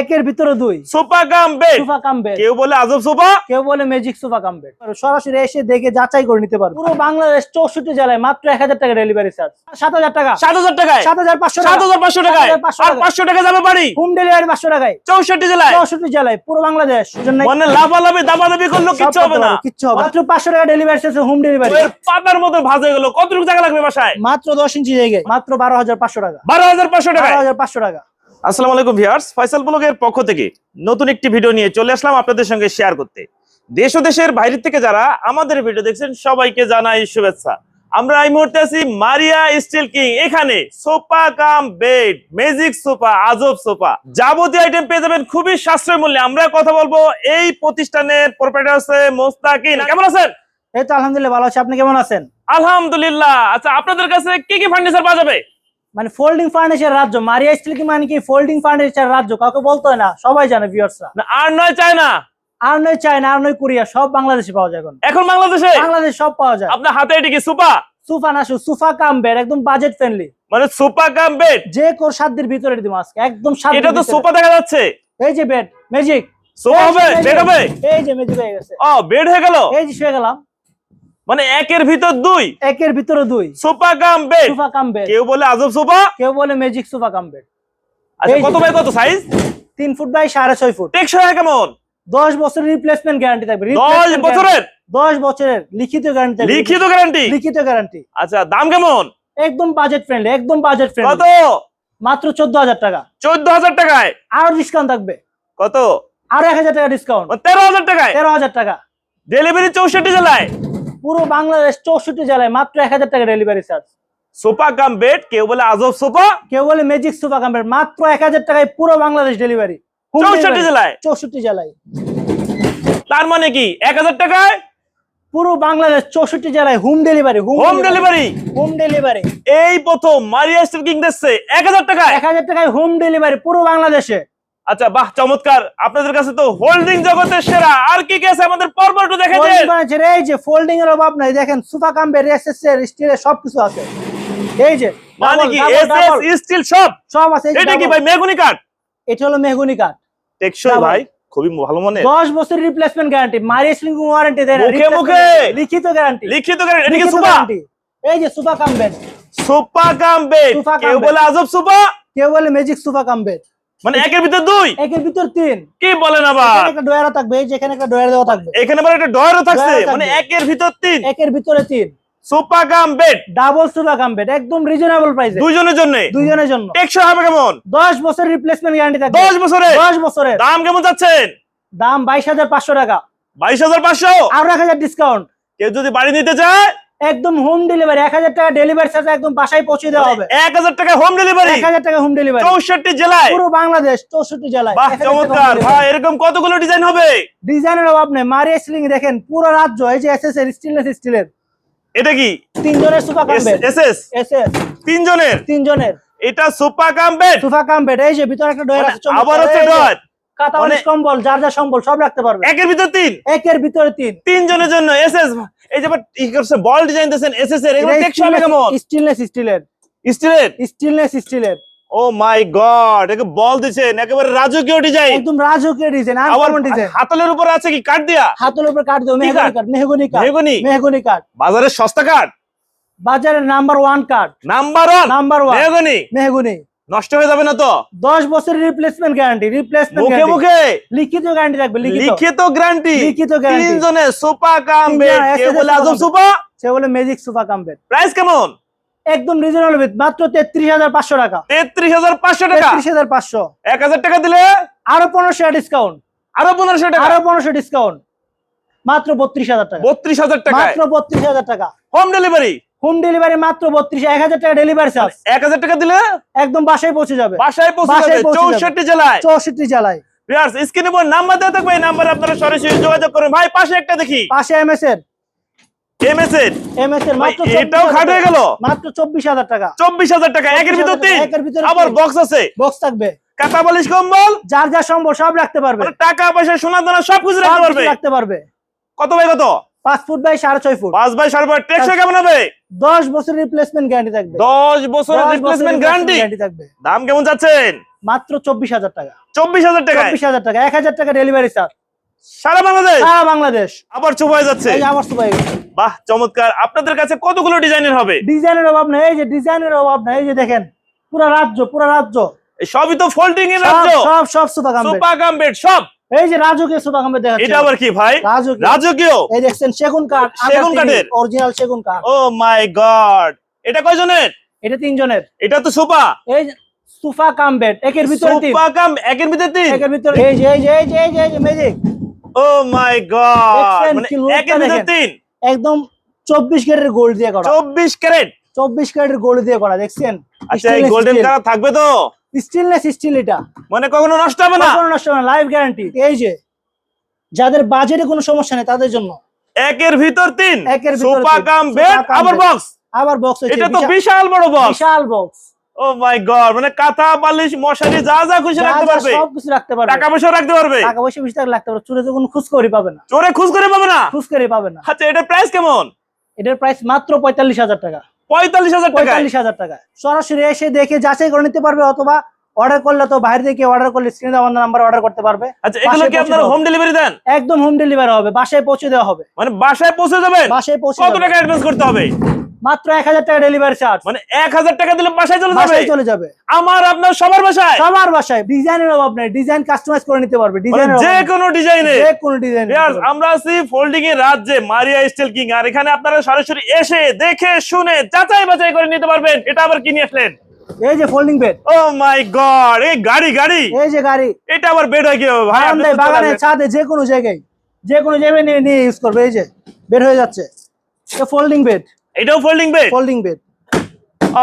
একের ভিতরে দুই। Sofa cum bed. Sofa cum bed. কেউ বলে আজব সোফা? কেউ বলে ম্যাজিক সোফা কাম বেড। সরাসরি এসে দেখে যাচাই করে নিতে পারবে। পুরো বাংলাদেশ চৌষট্টি জেলায় মাত্র এক হাজার টাকা ডেলিভারি চার্জ সাত হাজার টাকা? সাত হাজার টাকায়? সাত হাজার পাঁচশো সাত হাজার পাঁচশো টাকায়? আর টাকা। পাঁচশো টাকা যাবে বাড়ি? হোম ডেলিভারি পাঁচশো টাকায়। চৌষট্টি জেলায়? চৌষট্টি জেলায় পুরো বাংলাদেশ। মানে লাফালাফি দাবাদাবি করল কিচ্ছু হবে না। কিচ্ছু হবে মাত্র পাঁচশো টাকা ডেলিভারি চার্জ হোম ডেলিভারি। এর পাতার মতো ভাজে গেল। কতটুকু টাকা লাগবে বাসায়? মাত্র দশ ইঞ্চি জায়গায়। মাত্র বারো হাজার পাঁচশো টাকা। বারো হাজার পাঁচশো বারো টাকায় হাজার পাঁচশো টাকা। আসসালামু আলাইকুম ভিউয়ার্স ফয়সাল ব্লগের পক্ষ থেকে নতুন একটি ভিডিও নিয়ে চলে আসলাম আপনাদের সঙ্গে শেয়ার করতে। দেশ ও দেশের বাইরে থেকে যারা আমাদের ভিডিও দেখছেন সবাইকে জানাই শুভেচ্ছা। আমরা এই মুহূর্তে আছি মারিয়া স্টিল কিং এখানে sofa cum bed magic sofa আজব সোফা। যাবতীয় আইটেম পেয়ে যাবেন খুবই সাশ্রয় মূল্যে। আমরা কথা বলব এই প্রতিষ্ঠানের প্রোপাইটার আছে মোস্তাকিন। কেমন আছেন? এই তো আলহামদুলিল্লাহ ভালো আছি। আপনি কেমন আছেন? আলহামদুলিল্লাহ। আচ্ছা আপনাদের কাছে কি কি ফার্নিচার পাওয়া যাবে? মানে ফোল্ডিং ফার্নিচার রাজ্য। মারিয়া স্টিল কি মানে কি? ফোল্ডিং ফার্নিচার রাজ্য। কাউকে বলতে না। সবাই জানে ভিউয়ার্সরা আর নয় চায় না আর নয় চায়না আর নয় কোরিয়া সব বাংলাদেশে পাওয়া যায় এখন। এখন বাংলাদেশে? বাংলাদেশ সব পাওয়া যায়। আপনার হাতে এটি কি সোফা সুফা না সুফা কাম বেড একদম বাজেট ফ্রেন্ডলি মানে সোফা কাম বেড যে কোর সাধ্যের ভিতরে দিব আজকে একদম সাধ্যের এটা তো। সোফা দেখা যাচ্ছে। এই যে বেড ম্যাজিক সোফা হবে বেড হবে? এই যে ম্যাজিক হয়ে গেছে। ও বেড হয়ে গেল? এই যে শুয়ে গেলাম। মানে একের ভিতর দুই। একের ভিতরে দুই। Sofa cum bed. Sofa cum bed. কেউ বলে আজব সোফা? কেউ বলে ম্যাজিক সোফা কাম বেড। আচ্ছা কত বাই কত সাইজ তিন ফুট বাই সাড়ে ছয় ফুট। টেকসই কেমন? দশ বছরের রিপ্লেসমেন্ট গ্যারান্টি থাকবে। দশ Replacement বছরের? guarantee- দশ বছরের লিখিত গ্যারান্টি থাকবে। লিখিত গ্যারান্টি লিখিত গ্যারান্টি আচ্ছা দাম কেমন? একদম বাজেট ফ্রেন্ডলি একদম বাজেট ফ্রেন্ডলি কত? মাত্র চোদ্দ হাজার টাকা। চোদ্দ হাজার টাকায়? আরও ডিসকাউন্ট থাকবে। কত? আরও এক হাজার টাকা ডিসকাউন্ট ও, তেরো হাজার টাকায়? তেরো হাজার টাকা। ডেলিভারি চৌষট্টি জেলায়? পুরো বাংলাদেশ চৌষট্টি জেলায় মাত্র এক হাজার টাকা delivery charge sofa cum bed কেউ বলে আজব সোফা কেউ বলে ম্যাজিক সুপার কাম্পের মাত্র এক হাজার টাকায় পুরো বাংলাদেশ ডেলিভারি চৌষট্টি জেলায় চৌষট্টি জেলায়। তার মানে কি? এক হাজার টাকায়? পুরো বাংলাদেশ চৌষট্টি জেলায় home delivery home delivery home delivery এই প্রথম মারিয়া স্টিল কিং দিচ্ছে এক হাজার টাকা এক হাজার টাকায় হোম ডেলিভারি পুরো বাংলাদেশে। আচ্ছা বাহ চমৎকার। আপনাদের কাছে তো হোল্ডিং জগতের সেরা। আর কি কি আছে আমাদের পর্ব একটু দেখে দেন? এই যে ফোল্ডিং এর অভাব নাই। দেখেন সুফা কাম্পের এসএসএর স্টিলের সবকিছু আছে। এই যে মানে কি এসএস স্টিল সব? সব আছে এটা কি ভাই মেগুনি কাঠ? এটা হলো মেহগুনি কাঠ। টেকসই ভাই খুবই ভালো মনে। দশ বছর রিপ্লেসমেন্ট গ্যারান্টি মারি স্লিং ওয়ারেন্টি দেন। মুখে মুখে। লিখিত গ্যারান্টি লিখিত করেন এটা কি সুপা এই যে সুপা কাম বেড সুপা কাম কেউ বলে আজব সুপা? কেউ বলে ম্যাজিক সুফা কাম্পের মানে একের ভিতর দুই? একের ভিতর তিন। কি বলেন আবার? একটা ডয়ারা থাকবে এই যে এখানে একটা ডয়ার দেওয়া থাকবে। এখানে আবার একটা ডয়ারও থাকছে? মানে একের ভিতর তিন। একের ভিতরে তিন। সুপা কাম বেড। ডাবল সুফা কাম্পের একদম রিজনেবল প্রাইসে দুইজনের জন্য? দুইজনের জন্য। টেকসই হবে কেমন? দশ বছর রিপ্লেসমেন্ট গ্যারান্টি থাকবে। দশ বছরে? দশ বছরের। দাম কেমন যাচ্ছেন? দাম বাইশ হাজার পাঁচশো টাকা। বাইশ হাজার পাঁচশো? আরও এক হাজার ডিসকাউন্ট কেউ যদি বাড়ি নিতে চায় একদম হোম ডেলিভারি এক হাজার টাকা ডেলিভারি চার্জ একদম বাসায় পৌঁছে দেওয়া হবে। এক হাজার টাকা হোম ডেলিভারি এক হাজার টাকা হোম ডেলিভারি চৌষট্টি জেলায়? পুরো বাংলাদেশ চৌষট্টি জেলায়। চমৎকার। ভাই এরকম কতগুলো ডিজাইন হবে? ডিজাইনের অভাব নেই। মারিয়া স্লিং দেখেন পুরো রাজ্য এই যে এসএস এর স্টিলনেস স্টিলের এটা কি? তিনজনের সুফা এস এসএস এসএস তিনজনের? তিনজনের। এটা সুপার কাম বেড সুফা কাম্পেট এই যে ভিতরে একটা ডয়ার আছে আবার হচ্ছে এই ডর কাঁথা মানে- কম্বল যার যা সম্বল সব রাখতে পারবে। একের ভিতর তিন? একের ভিতরে তিন। তিনজনের জন্য এসএস এই যে ই করছে বল ডিজাইন দিয়েছেন এসএস এর এগুলো টেকসই হবে কেমন? স্টিলনেস স্টিলের স্টিলের? স্টিলনেস স্টিলের ও মাই গড একে বল দিছেন একেবারে রাজকীয় ডিজাইন একদম রাজকীয় ডিজাইন আবার আনকমন ডিজাইন হাতলের উপরে আছে কি দিয়া? উপর কাট দিও মেহগনি মেহগনি মেহগনি? মেহগনি বাজারের সস্তা কাঠ? বাজারের নাম্বার ওয়ান কাঠ। Number one number one mahogany? Mahogany. নষ্ট হয়ে যাবে না তো? দশ বছরের রিপ্লেসমেন্ট গ্যারান্টি রিপ্লেসমেন্ট মুখে মুখে? লিখিত গ্যারান্টি থাকবে লিখিত। লিখিত গ্যারান্টি লিখিত গ্যারান্টি তিনজনের সোফা কাম বেড। কেউ বলে আজব সোফা সে বলে ম্যাজিক সোফা কাম্পেট প্রাইস কেমন? একদম রিজনেবল মাত্র তেত্রিশ হাজার পাঁচশো টাকা। তেত্রিশ হাজার পাঁচশো টাকা? তেত্রিশ হাজার পাঁচশো। এক হাজার টাকা দিলে? আরও পনেরোশো টাকা ডিসকাউন্ট আরও পনেরোশো টাকা? আরও পনেরোশো ডিসকাউন্ট মাত্র বত্রিশ হাজার টাকা। বত্রিশ হাজার টাকা মাত্র বত্রিশ হাজার টাকা। হোম ডেলিভারি হোম ডেলিভারি মাত্র বত্রিশ এক হাজার টাকা ডেলিভারি চার্জ এক হাজার টাকা দিলে? একদম বাসায় পৌঁছে যাবে। বাসায় পৌঁছে যাবে চৌষট্টি জেলায়। চৌষট্টি জেলায়। ভিউয়ার্স স্ক্রিনে উপর নাম্বার দেওয়া থাকবে এই নাম্বারে আপনারা সরাসরি যোগাযোগ করুন। ভাই পাশে একটা দেখি। পাশে এর। এমএস এর? মাত্র এটাও খাট হয়ে গেল? মাত্র চব্বিশ হাজার টাকা। একের ভিতর তিন। একের ভিতরে আবার বক্স আছে। বক্স থাকবে। কাঁথা বালিশ কম্বল? যার যা সম্ভব সব রাখতে পারবে। মানে টাকা পয়সা সোনা দানা সবকিছু সব রাখতে কিছু পারবে। রাখতে পারবে। কত ভাই কত? পাঁচ ফুট বাই সাড়ে ছয় ফুট। পাঁচ বাই সাড়ে পাঁচ। টেকসই কেমন হবে? দশ বছর রিপ্লেসমেন্ট গ্যারান্টি থাকবে। দশ বছরের রিপ্লেসমেন্ট গ্যারান্টি থাকবে। দাম কেমন যাচ্ছেন মাত্র চব্বিশ হাজার টাকা। চব্বিশ হাজার টাকায়? চব্বিশ হাজার টাকা এক হাজার টাকা ডেলিভারি চার্জ সারা বাংলাদেশ? সারা বাংলাদেশ। আবার চুপ হয়ে যাচ্ছে। এই যে আমার সুপাই বাহ চমৎকার। আপনাদের কাছে কতগুলো ডিজাইনের হবে? ডিজাইনের অভাব নাই এই যে ডিজাইনের অভাব নাই এই যে দেখেন পুরো রাজ্য পুরো রাজ্য। সবই তো ফোল্ডিং এর সব রাজ্য। সব সব সুতা কাম বেড সব। এই যে রাজকীয় সুতা কামবে দেখাচ্ছি এটা আবার কি ভাই? রাজকীয়। রাজকীয়? এই দেখছেন সেগুন কাঠ সেগুন কাঠের? অরিজিনাল সেগুন কাঠ। Oh my god. এটা কয়জনের? এটা তিনজনের। এটা তো সোফা এই সুফা কাম বেড একের ভিতরে তিন। সোফা কাম একের ভিতরে তিন? একের ভিতরে এই যে এই যে এই যে এই যে এই যে ম্যাজিক ও মাই গড। মানে একের ভিতরে তিন? একদম চব্বিশ ক্যারেটের গোল্ড দিয়ে করা। চব্বিশ ক্যারেট? চব্বিশ ক্যারেটের গোল্ড দিয়ে করা দেখছেন? আচ্ছা এই গোল্ডেন কালার থাকবে তো? স্টিলনেস স্টিল এটা। মানে কখনো নষ্ট হবে না? কখনো নষ্ট হবে না লাইফ গ্যারান্টি এই যে যাদের বাজেটে কোনো সমস্যা নেই তাদের জন্য। একের ভিতর তিন। একের ভিতর সোফা কাম বেড আবার বক্স আবার বক্স এটা তো বিশাল বড় বক্স বিশাল বক্স ও মাই গড মানে কাঁথা বালিশ মশারি যা যা খুশি রাখতে পারবে। সব কিছু রাখতে পারবে। টাকা পয়সা রাখতে পারবে। টাকা পয়সা বেশি টাকা লাগতে পারবে। চুরে তো কোনো খুচকরি পাবে না। চোরে খুশ করে পাবে না? খুচকরি পাবে না। আচ্ছা এটার প্রাইস কেমন? এটার প্রাইস মাত্র পঁয়তাল্লিশ হাজার টাকা। পঁয়তাল্লিশ হাজার পঁয়তাল্লিশ হাজার টাকা সরাসরি এসে দেখে যাচাই করে নিতে পারবে অথবা অর্ডার করলে তো বাইরে থেকে অর্ডার করলে স্ক্রিনে দেওয়া নাম্বার অর্ডার করতে পারবে। আচ্ছা এগুলো বাসায় কি পৌঁছে আপনারা হোম ডেলিভারি দেন? একদম হোম ডেলিভারি হবে বাসায় পৌঁছে দেওয়া হবে। মানে বাসায় পৌঁছে যাবে বাসায় পৌঁছে কত টাকা অ্যাডভান্স করতে হবে। মাত্র এক হাজার টাকা ডেলিভারি চার্জ মানে এক হাজার টাকা দিলে বাসায় চলে যাবে? চলে যাবে। আমার আপনার সবার বাসায়? সবার বাসায়। ডিজাইনের অভাব নেই। ডিজাইন কাস্টমাইজ করে নিতে পারবে। মানে ডিজাইনের যে কোনো ডিজাইনে। যে কোনো ডিজাইন আমরা আছি ফোল্ডিং এর রাজ্যে মারিয়া স্টিল কিং আর এখানে আপনারা সরাসরি এসে দেখে শুনে যাচাই বাছাই করে নিতে পারবেন। এটা আবার কি নিয়ে আসলেন? এই যে folding bed oh my god এই গাড়ি গাড়ি। এই যে গাড়ি। এটা আবার বেড হয় কি হবে ভাই বাগানে ছাদে যে কোনো জায়গায় যে কোনো জায়গায় নিয়ে ইউজ করবে। এই যে বের হয়ে যাচ্ছে। ফোল্ডিং বেড এটাও ফোল্ডিং বেড ফোল্ডিং বেড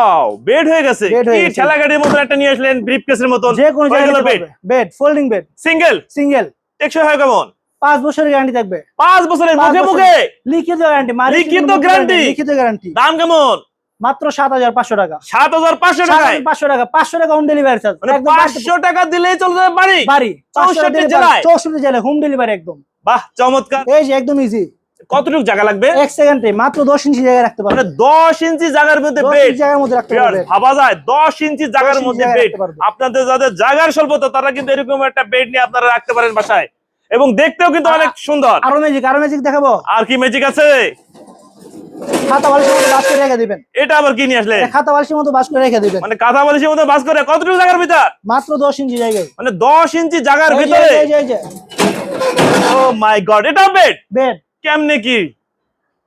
ও বেড হয়ে গেছে। কি। ঠেলা গাড়ির মতন একটা নিয়ে আসলেন ব্রিফ কেসের মতন? যে কোনো জায়গায় bed bed folding bed single single টেকসই হয় কেমন? পাঁচ বছরের গ্যারান্টি থাকবে। পাঁচ বছরের মুখে মুখে? লিখিত গ্যারান্টি লিখিত guarantee? লিখিত গ্যারান্টি দাম কেমন? মাত্র সাত হাজার পাঁচশো টাকা। সাত হাজার পাঁচশো টাকায়? পাঁচশো টাকা পাঁচশো টাকা হোম ডেলিভারি চার্জ মানে পাঁচশো টাকা দিলেই চলে যাবে বাড়ি। বাড়ি। চৌষট্টি জেলায়? চৌষট্টি জেলায় হোম ডেলিভারি একদম। বাহ চমৎকার। এই যে একদম ইজি কতটুকু জায়গা লাগবে? এক সেকেন্ডে মাত্র দশ ইঞ্চি জায়গায় রাখতে মানে পারবে দশ ইঞ্চি জায়গার মধ্যে বেড জায়গার মধ্যে রাখতে পারবে। ভাবা যায় দশ ইঞ্চি জায়গার মধ্যে বেড আপনাদের যাদের জায়গার স্বল্পতা তারা কিন্তু এরকম একটা বেড নিয়ে আপনারা রাখতে পারেন বাসায়। এবং দেখতেও কিন্তু অনেক সুন্দর। আরও ম্যাজিক আরও ম্যাজিক দেখাবো? আর কি ম্যাজিক আছে? খাতা বালিশের মতো বাস করে রেখে দিবেন। এটা আবার কি নিয়ে আসলে? এটা খাতা বালিশের মতো বাস করে রেখে দিবেন। মানে কাঁথা বালিশের মধ্যে বাস করে? কতটুকু জায়গার ভিতর? মাত্র দশ ইঞ্চি জায়গায়। মানে দশ ইঞ্চি জায়গার ভিতরে? ও মাই গড এটা বেড বেড কেমনে কি?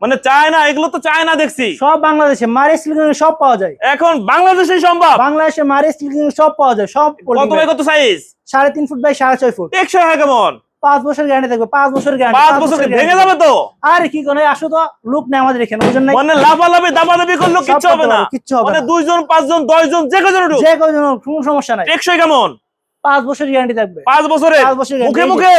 মানে চায়না এগুলো তো চায় না দেখছি। সব বাংলাদেশে মারে স্টিল সব পাওয়া যায়। এখন বাংলাদেশে সম্ভব? বাংলাদেশে মারি স্টিল সব পাওয়া যায় সব কত বাই কত সাইজ সাড়ে তিন ফুট বাই সাড়ে ছয় ফুট। টেকসই হয় কেমন? পাঁচ বছর গ্যারান্টি থাকবে পাঁচ বছর গ্যারান্টি পাঁচ বছর ভেঙে যাবে তো? আরে কি করে আসো তো লুক নেই আমাদের এখানে ওই জন্য মানে লাফালাফি দাবাদাবি করলেও সব কিচ্ছু হবে না। কিচ্ছু হবে মানে দুইজন পাঁচজন দশজন যে কজন যে কোনো কোনো সমস্যা নাই। টেকসই কেমন? পাঁচ বছর গ্যারান্টি থাকবে। পাঁচ বছরে পাঁচ বছর মুখে মুখে?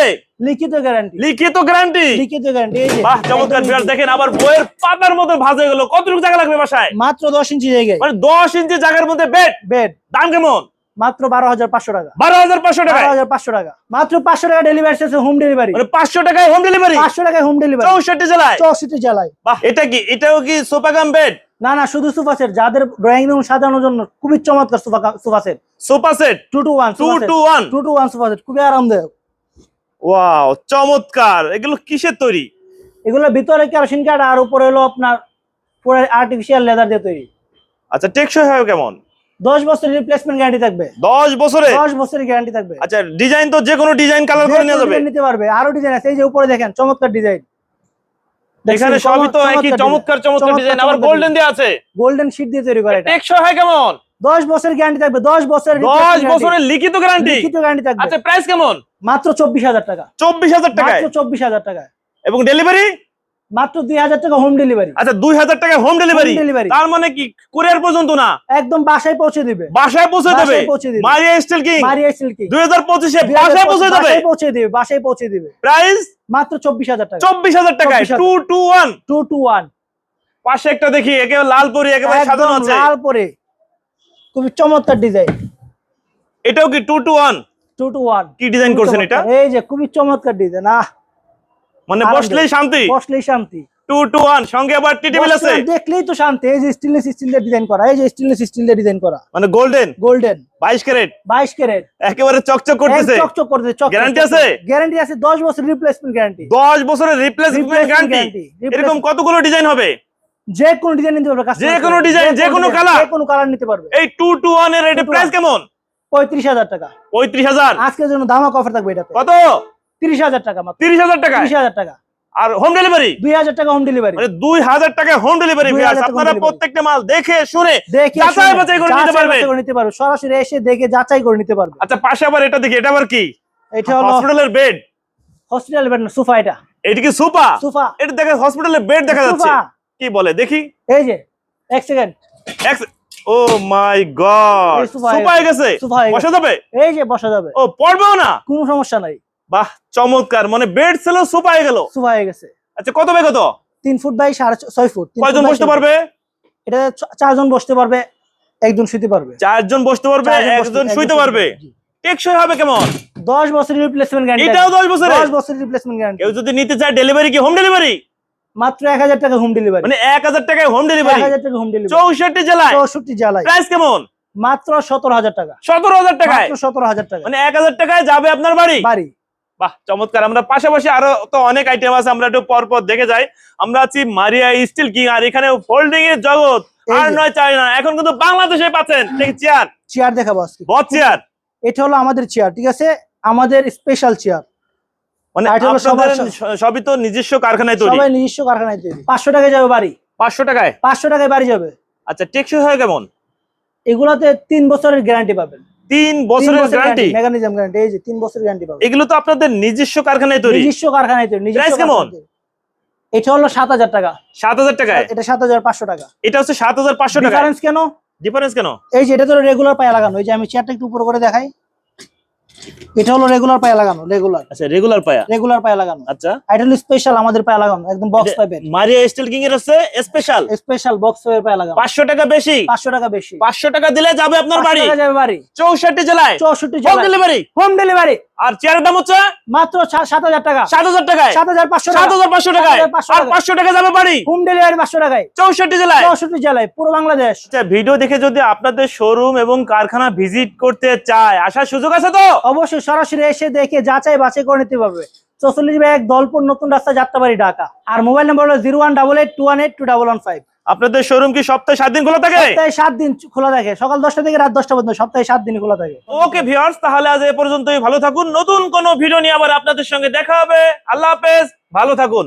লিখিত গ্যারান্টি লিখিত গ্যারান্টি লিখিত গ্যারান্টি বাহ চমৎকার একদম দেখেন আবার বইয়ের পাতার মতো ভাজে গেল। কতটুকু জায়গা লাগবে বাসায়? মাত্র দশ ইঞ্চি জায়গায়। মানে দশ ইঞ্চি জায়গার মধ্যে বেড বেড দাম কেমন? মাত্র বারো হাজার পাঁচশো টাকা। বারো হাজার পাঁচশো টাকা বারো হাজার পাঁচশো টাকা। মাত্র পাঁচশো টাকা ডেলিভারি আছে হোম ডেলিভারি পাঁচশো টাকায় হোম ডেলিভারি পাঁচশো টাকায় হোম ডেলিভারি চৌষট্টি জেলায়? চৌষট্টি জেলায়। এটা কি এটাও কি সোফা কাম বেড না না শুধু সোফা সেট যাদের ড্রয়িং রুম সাজানোর জন্য খুবই চমৎকার sofa sofa set sofa set two two one two two one two two one sofa set খুবই আরামদায়ক। ওয়াও চমৎকার। এগুলো কিসের তৈরি? এগুলো ভিতরে কেরোসিন কাঠ আর উপরে হলো আপনার পুরো আর্টিফিশিয়াল লেদার দিয়ে তৈরি। আচ্ছা টেকসই হয় কেমন? দশ বছরের রিপ্লেসমেন্ট গ্যারান্টি থাকবে। দশ বছরে? দশ বছরের গ্যারান্টি থাকবে। আচ্ছা ডিজাইন তো যে কোনো ডিজাইন কালার করে নেওয়া যাবে। নিতে পারবে। আরও ডিজাইন আছে। এই যে উপরে দেখেন চমৎকার ডিজাইন এখানে সবই তো একই চমৎকার চমৎকার ডিজাইন আবার গোল্ডেন দিয়ে আছে। গোল্ডেন শীট দিয়ে তৈরি করে এটা। টেকসই হয় কেমন? দশ বছরের গ্যারান্টি থাকবে। দশ বছরের দশ বছরের লিখিত গ্যারান্টি লিখিত গ্যারান্টি থাকবে। আচ্ছা প্রাইস কেমন? মাত্র চব্বিশ হাজার টাকা। চব্বিশ হাজার টাকায়? মাত্র চব্বিশ হাজার টাকা এবং ডেলিভারি মাত্র দুই হাজার টাকা হোম ডেলিভারি আচ্ছা দুই হাজার টাকা হোম ডেলিভারি তার মানে কি? কুরিয়ার পর্যন্ত না? একদম বাসায় পৌঁছে দিবে। বাসায় পৌঁছে দেবে? মারিয়া স্টিল কিং দুই হাজার পঁচিশে বাসায় পৌঁছে দেবে? বাসায় পৌঁছে দিবে বাসায় পৌঁছে দিবে। প্রাইস মাত্র চব্বিশ হাজার টাকা। চব্বিশ হাজার 24,000 two two one two two one পাশে একটা দেখি একেবারে লাল পরি একেবারে সাজানো আছে। লাল পরে। খুবই চমৎকার ডিজাইন এটাও কি two two one two two one কি ডিজাইন করছেন এটা? এই যে খুবই চমৎকার ডিজাইন আহ! মানে বসলেই শান্তি। বসলেই শান্তি। টু টু ওয়ান সঙ্গে আবার টি টেবিল আছে দেখলেই তো শান্তি এই যে স্টেনলেস স্টিল দিয়ে ডিজাইন করা এই যে স্টেনলেস স্টিল দিয়ে ডিজাইন করা। মানে গোল্ডেন গোল্ডেন বাইশ ক্যারেট? বাইশ ক্যারেট। একেবারে চকচক করতেছে। চকচক করতে চক Guarantee আছে? গ্যারান্টি আছে 10 বছর রিপ্লেসমেন্ট গ্যারান্টি দশ বছরের রিপ্লেসমেন্ট গ্যারান্টি এরকম কতগুলো ডিজাইন হবে? যে কোনো ডিজাইন নিতে পারবে যে কোনো design, যে কোনো colour? যে কোনো কালার নিতে পারবে। এই টু টু ওয়ানের এটা প্রাইস কেমন? পঁয়ত্রিশ হাজার টাকা। পঁয়ত্রিশ হাজার। আজকের জন্য দামা অফার থাকবে এটাতে। কত? তিরিশ হাজার টাকা মাত্র। তিরিশ হাজার টাকা তিরিশ হাজার টাকা। আর হোম ডেলিভারি দুই হাজার টাকা হোম ডেলিভারি মানে দুই হাজার টাকা হোম ডেলিভারি 2000 আপনারা প্রত্যেকটা মাল দেখে শুনে যাচাই বাছাই করে নিতে পারবে। নিতে পারবে সরাসরি এসে দেখে যাচাই করে নিতে পারবে আচ্ছা পাশে আবার এটা দেখি এটা আবার কি? এটা হলো হসপিটালের বেড হসপিটাল বেড না সোফা এটা। এটা কি সুপা সোফা। এটা দেখে হসপিটালের বেড দেখা যাচ্ছে। সোফা কি বলে দেখি। এই যে এক সেকেন্ড ও মাই গড। সুপা হয়ে গেছে। সোফা বসা যাবে? এই যে বসা যাবে। ও পড়বেও না? কোনো সমস্যা নাই। বাহ চমৎকার। মানে বেড ছিল সুপা হয়ে গেল। সোফা হয়ে গেছে। আচ্ছা কত বে কত তিন ফুট বাই সাড়ে ছয় ফুট কয়জন বসতে পারবে? এটা চারজন বসতে পারবে একজন শুতে পারবে। চারজন বসতে পারবে একজন শুইতে পারবে। টেকসই হবে কেমন? দশ বছরের রিপ্লেসমেন্ট গ্যারান্টি এটাও দশ বছরের? দশ বছরের রিপ্লেসমেন্ট গ্যারান্টি কেউ যদি নিতে চায় ডেলিভারি কি? হোম ডেলিভারি মাত্র এক হাজার টাকা হোম ডেলিভারি মানে এক হাজার টাকায় হোম ডেলিভারি হাজার টাকা হোম ডেলিভারি চৌষট্টি জেলায়? চৌষট্টি জেলায়। প্রাইস কেমন? মাত্র সতেরো হাজার টাকা। সতেরো হাজার টাকায়? মাত্র সতেরো হাজার টাকা মানে এক হাজার টাকায় যাবে আপনার বাড়ি? বাড়ি। বাহ চমৎকার। আমরা পাশাপাশি আরও তো অনেক আইটেম আছে আমরা একটু পর পর দেখে যাই। আমরা আছি মারিয়া স্টিল কিং আর এখানে ফোল্ডিং এর জগৎ। আর নয় চাই না এখন কিন্তু বাংলাদেশে পাচ্ছেন। চেয়ার চেয়ার দেখাবো আজকে। বট চেয়ার এটা হলো আমাদের চেয়ার ঠিক আছে? আমাদের স্পেশাল চেয়ার মানে সবই তো নিজস্ব কারখানায় তৈরি? সবাই নিজস্ব কারখানায় তৈরি। টাকায় যাবে বাড়ি। পাঁচশো টাকায়? পাঁচশো টাকায় বাড়ি যাবে। আচ্ছা টেকসই হয় কেমন এগুলাতে তিন বছরের গ্যারান্টি পাবেন। তিন বছরের গ্যারান্টি মেকানিজম গ্যারান্টি এই যে তিন বছরের গ্যারান্টি পাবেন এগুলো তো আপনাদের নিজস্ব কারখানায় তৈরি। নিজস্ব কারখানায় তৈরি কেমন? এটা হলো সাত হাজার টাকা। সাত হাজার টাকায়? এটা সাত হাজার পাঁচশো টাকা। এটা হচ্ছে সাত হাজার পাঁচশো টাকা ডিফারেন্স কেন? ডিফারেন্স কেন? এই যে এটা তো রেগুলার পায়ে লাগানো এই যে আমি চেয়ারটা একটু উপর করে দেখাই। এটা হলো রেগুলার পায়া লাগানো রেগুলার আচ্ছা রেগুলার পায়া? রেগুলার পায়া লাগানো। আচ্ছা। এটা হলো স্পেশাল আমাদের পায়া লাগানো একদম বক্স পাইপের মারিয়া স্টিল কিং এর আছে স্পেশাল স্পেশাল বক্স পাইপের পায়া লাগানো। পাঁচশো টাকা বেশি? পাঁচশো টাকা বেশি। পাঁচশো টাকা দিলে যাবে আপনার 500 বাড়ি? যাবে বাড়ি। চৌষট্টি জেলায়? চৌষট্টি হোম ডেলিভারি হোম ডেলিভারি আর চেয়ারের দাম হচ্ছে? মাত্র সাত হাজার টাকা। সাত হাজার টাকায়? সাত হাজার পাঁচশো সাত হাজার পাঁচশো টাকায়? 7,500 আর পাঁচশো টাকা যাবে বাড়ি? হোম ডেলিভারি পাঁচশো টাকায়। চৌষট্টি জেলায়? চৌষট্টি জেলায় পুরো বাংলাদেশ। আচ্ছা ভিডিও দেখে যদি আপনাদের শোরুম এবং কারখানা ভিজিট করতে চায় আসার সুযোগ আছে তো? অবশ্যই সরাসরি এসে দেখে যাচাই বাছাই করে নিতে পারবে। চৌচল্লিশ ব্যাগ দলপুর নতুন রাস্তা যাত্রাবাড়ি ঢাকা। আর মোবাইল নাম্বার হলো zero one double eight two one eight two double one five আপনাদের শোরুম কি সপ্তাহে সাত দিন খোলা থাকে? সপ্তাহে সাত দিন খোলা থাকে। সকাল দশটা থেকে রাত দশটা পর্যন্ত সপ্তাহে সাত দিন খোলা থাকে। ওকে ভিউয়ার্স তাহলে আজ এ পর্যন্তই। ভালো থাকুন। নতুন কোনো ভিডিও নিয়ে আবার আপনাদের সঙ্গে দেখা হবে। আল্লাহ হাফেজ। ভালো থাকুন।